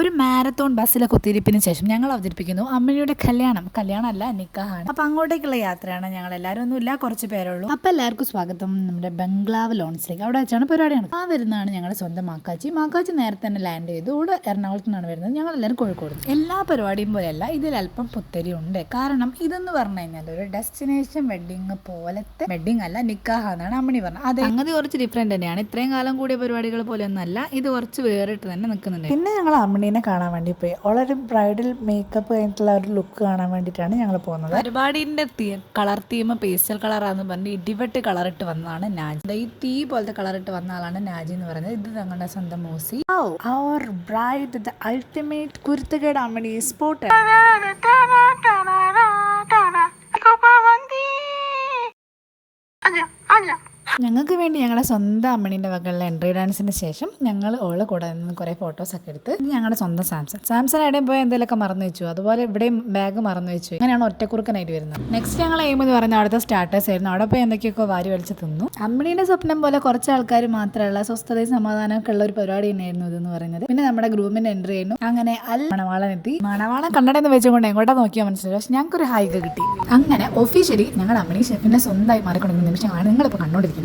ഒരു മാരത്തോൺ ബസ്സിലെ കുത്തിരിപ്പിന് ശേഷം ഞങ്ങൾ അവതരിപ്പിക്കുന്നു അമ്മയുടെ കല്യാണം. കല്യാണമല്ല നിക്കാഹാണ്. അപ്പൊ അങ്ങോട്ടേക്കുള്ള യാത്രയാണ് ഞങ്ങൾ എല്ലാവരും ഒന്നുമില്ല കുറച്ച് പേരുള്ളൂ അപ്പൊ എല്ലാവർക്കും സ്വാഗതം. നമ്മുടെ ബംഗ്ലാവ് ലോൺസിലേക്ക് അവിടെ വെച്ചാണ് പരിപാടിയാണ്. ആ വരുന്നതാണ് ഞങ്ങളുടെ സ്വന്തം മാക്കാച്ചി. മാക്കാച്ചി നേരത്തെ തന്നെ ലാൻഡ് ചെയ്തു. ഇവിടെ എറണാകുളത്ത് നിന്നാണ് വരുന്നത്. ഞങ്ങൾ എല്ലാവരും കോഴിക്കോട് എല്ലാ പരിപാടിയും പോലെയല്ല ഇതിൽ അല്പം പുത്തരി ഉണ്ട്. കാരണം ഇതെന്ന് പറഞ്ഞു കഴിഞ്ഞാൽ ഒരു ഡെസ്റ്റിനേഷൻ വെഡിങ് പോലത്തെ വെഡിങ് അല്ല നിക്കാഹാന്നാണ് അമ്മണി പറഞ്ഞത്. അതെ. അങ്ങനെ കുറച്ച് ഡിഫറെന്റ് തന്നെയാണ്. ഇത്രയും കാലം കൂടിയ പരിപാടികൾ പോലെ ഒന്നല്ല ഇത് കുറച്ച് വേറിട്ട് തന്നെ നിൽക്കുന്നുണ്ട്. പിന്നെ ഞങ്ങൾ അമ്മണീനെ കാണാൻ വേണ്ടി പോയി. വളരെ ബ്രൈഡൽ മേക്കപ്പ് കഴിഞ്ഞിട്ടുള്ള ഒരു ലുക്ക് കാണാൻ വേണ്ടിയിട്ടാണ് ഞങ്ങൾ പോകുന്നത്. പരിപാടിന്റെ കളർ തീം പേസ്റ്റൽ കളറാന്ന് പറഞ്ഞ് ഇടിവെട്ട് കളർ ഇട്ട് വന്നതാണ് നാജി. ഈ തീ പോലത്തെ കളറിട്ട് ഇട്ട് വന്ന ആളാണ് നാജി എന്ന് പറയുന്നത്. ഇത് ഞങ്ങളുടെ സ്വന്തം മൂസി. അവർ ബ്രൈഡ് ദ അൾട്ടിമേറ്റ് കുരുത്തുകേടാൻ വേണ്ടി സ്പോട്ട് ഞങ്ങൾക്ക് വേണ്ടി ഞങ്ങളുടെ സ്വന്തം അമ്മണീന്റെ വകയുള്ള എൻട്രി ഡാൻസിന് ശേഷം ഞങ്ങൾ ഓൾ കൂടെ നിന്ന് കുറേ ഫോട്ടോസൊക്കെ എടുത്ത് ഞങ്ങളുടെ സ്വന്തം സാംസൺ. സാംസൺ എവിടെയും പോയി എന്തെങ്കിലുമൊക്കെ മറന്നു വെച്ചു. അതുപോലെ ഇവിടെയും ബാഗ് മറന്നു വെച്ചു. അങ്ങനെയാണ് ഒറ്റക്കുറുക്കനായിട്ട് വരുന്നത്. നെക്സ്റ്റ് ഞങ്ങൾ എയിം എന്ന് പറയുന്ന അവിടുത്തെ സ്റ്റാർട്ടേഴ്സ് ആയിരുന്നു. അവിടെ പോയി എന്തൊക്കെയൊക്കെ വാരി വലിച്ച് തിന്നു. അമ്മണീന്റെ സ്വപ്നം പോലെ കുറച്ച് ആൾക്കാർ മാത്രമുള്ള സ്വസ്ഥതയും സമാധാനമൊക്കെ ഉള്ള ഒരു പരിപാടി തന്നെയായിരുന്നു ഇതെന്ന് പറയുന്നത്. പിന്നെ നമ്മുടെ ഗ്രൂമിന്റെ എൻട്രി ആയിരുന്നു. അങ്ങനെ അൽ മണവാളം എത്തി. മണവാളം കണ്ണടന്ന് വെച്ചുകൊണ്ട് എങ്ങോട്ടാ നോക്കിയാൽ മനസ്സിലായി പക്ഷെ ഞങ്ങൾക്ക് ഒരു ഹൈക്ക് കിട്ടി. അങ്ങനെ ഒഫീഷ്യലി ഞങ്ങൾ അമ്മണി ഷെഫിനെ സ്വന്തമായി മാറിക്കൊണ്ടിരിക്കുന്ന നിമിഷമാണ് നിങ്ങളിപ്പോൾ കണ്ടുകൊണ്ടിരിക്കുന്നത്.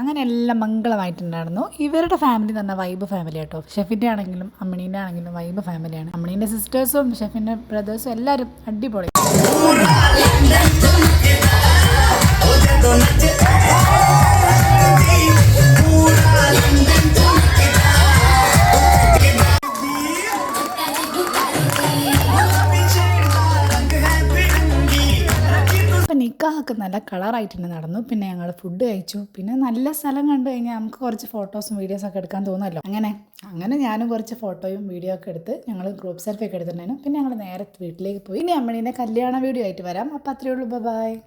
അങ്ങനെ എല്ലാം മംഗളമായിട്ടുണ്ടായിരുന്നു. ഇവരുടെ ഫാമിലി തന്നെ വൈബ് ഫാമിലി കേട്ടോ ഷെഫിന്റെ ആണെങ്കിലും അമ്മണീന്റെ ആണെങ്കിലും വൈബ് ഫാമിലിയാണ് അമ്മണീന്റെ സിസ്റ്റേഴ്സും ഷെഫിന്റെ ബ്രദേഴ്സും എല്ലാവരും അടിപൊളി. നിക്കാഹൊക്കെ നല്ല കളറായിട്ട് തന്നെ നടന്നു. പിന്നെ ഞങ്ങൾ ഫുഡ് കഴിച്ചു. പിന്നെ നല്ല സ്ഥലം കണ്ടു കഴിഞ്ഞാൽ നമുക്ക് കുറച്ച് ഫോട്ടോസും വീഡിയോസും ഒക്കെ എടുക്കാൻ തോന്നുമല്ലോ. അങ്ങനെ അങ്ങനെ ഞാനും കുറച്ച് ഫോട്ടോയും വീഡിയോ ഒക്കെ എടുത്ത് ഞങ്ങൾ ഗ്രൂപ്പ് സെൽഫി ഒക്കെ എടുത്തിട്ടുണ്ടായിരുന്നു. പിന്നെ ഞങ്ങൾ നേരെ വീട്ടിലേക്ക് പോയി. ഇനി അമ്മണീന്റെ കല്യാണ വീഡിയോ ആയിട്ട് വരാം. അപ്പം അത്രയേ ഉള്ളൂ. ബൈ